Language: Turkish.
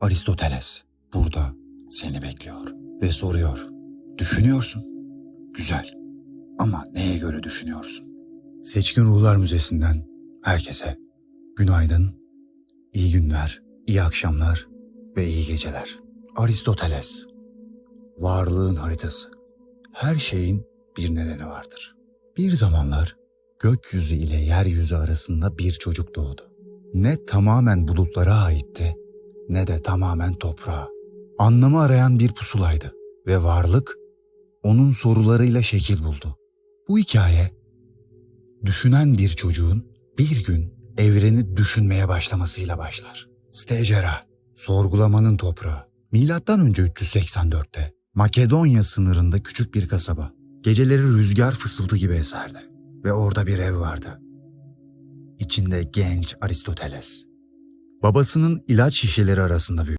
Aristoteles burada seni bekliyor ve soruyor. Düşünüyorsun. Güzel. Ama neye göre düşünüyorsun? Seçkin Ruhlar Müzesi'nden herkese günaydın, iyi günler, iyi akşamlar ve iyi geceler. Aristoteles Varlığın haritası. Her şeyin bir nedeni vardır. Bir zamanlar gökyüzü ile yeryüzü arasında bir çocuk doğdu. Ne tamamen bulutlara aitti ne de tamamen toprağa. Anlamı arayan bir pusulaydı ve varlık onun sorularıyla şekil buldu. Bu hikaye düşünen bir çocuğun bir gün evreni düşünmeye başlamasıyla başlar. Stejera, sorgulamanın toprağı. Milattan önce 384'te Makedonya sınırında küçük bir kasaba. Geceleri rüzgar fısıltı gibi eserdi ve orada bir ev vardı. İçinde genç Aristoteles. Babasının ilaç şişeleri arasında büyüdü.